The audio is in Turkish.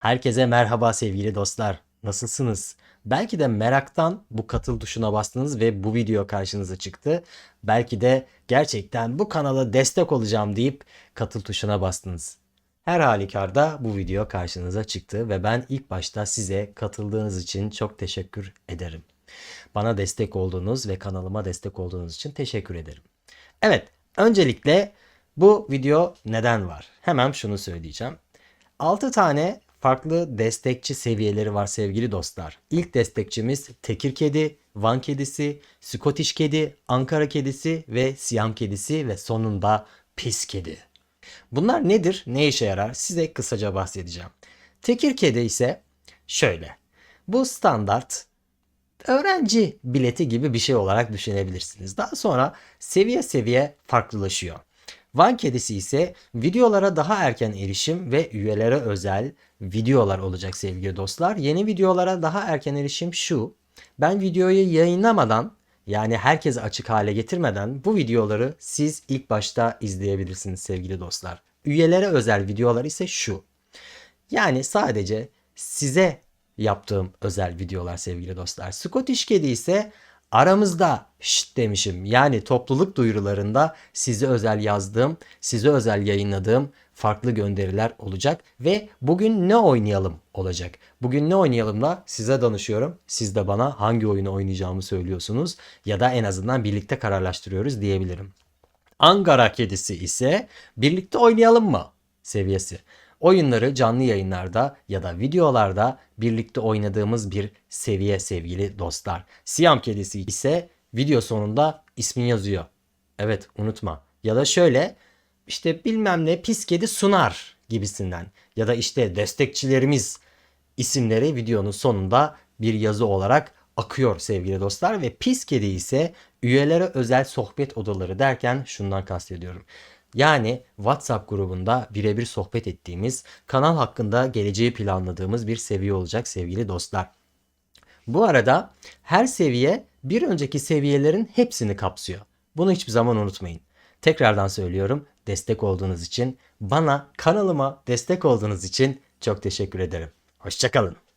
Herkese merhaba sevgili dostlar. Nasılsınız? Belki de meraktan bu katıl tuşuna bastınız ve bu video karşınıza çıktı. Belki de gerçekten bu kanala destek olacağım deyip katıl tuşuna bastınız. Her halükarda bu video karşınıza çıktı ve ben ilk başta size katıldığınız için çok teşekkür ederim. Bana destek olduğunuz ve kanalıma destek olduğunuz için teşekkür ederim. Evet, öncelikle bu video neden var? Hemen şunu söyleyeceğim. 6 tane farklı destekçi seviyeleri var sevgili dostlar. İlk destekçimiz Tekir Kedi, Van Kedisi, Scottish Kedi, Ankara Kedisi ve Siyam Kedisi ve sonunda Pis Kedi. Bunlar nedir, ne işe yarar size kısaca bahsedeceğim. Tekir Kedi ise şöyle. Bu standart öğrenci bileti gibi bir şey olarak düşünebilirsiniz. Daha sonra seviye seviye farklılaşıyor. Van kedisi ise videolara daha erken erişim ve üyelere özel videolar olacak sevgili dostlar. Yeni videolara daha erken erişim şu. Ben videoyu yayınlamadan yani herkese açık hale getirmeden bu videoları siz ilk başta izleyebilirsiniz sevgili dostlar. Üyelere özel videolar ise şu. Yani sadece size yaptığım özel videolar sevgili dostlar. Scottish Kedi ise aramızda şşt demişim. Yani topluluk duyurularında size özel yazdığım, size özel yayınladığım farklı gönderiler olacak ve bugün ne oynayalım olacak. Bugün ne oynayalımla size danışıyorum. Siz de bana hangi oyunu oynayacağımı söylüyorsunuz ya da en azından birlikte kararlaştırıyoruz diyebilirim. Ankara kedisi ise birlikte oynayalım mı seviyesi. Oyunları canlı yayınlarda ya da videolarda birlikte oynadığımız bir seviye sevgili dostlar. Siyam kedisi ise video sonunda ismin yazıyor. Evet unutma. Ya da şöyle işte bilmem ne pis kedi sunar gibisinden. Ya da işte destekçilerimiz isimleri videonun sonunda bir yazı olarak akıyor sevgili dostlar ve pis kedi ise üyelere özel sohbet odaları derken şundan kastediyorum. Yani WhatsApp grubunda birebir sohbet ettiğimiz, kanal hakkında geleceği planladığımız bir seviye olacak sevgili dostlar. Bu arada her seviye bir önceki seviyelerin hepsini kapsıyor. Bunu hiçbir zaman unutmayın. Tekrardan söylüyorum destek olduğunuz için, bana kanalıma destek olduğunuz için çok teşekkür ederim. Hoşçakalın.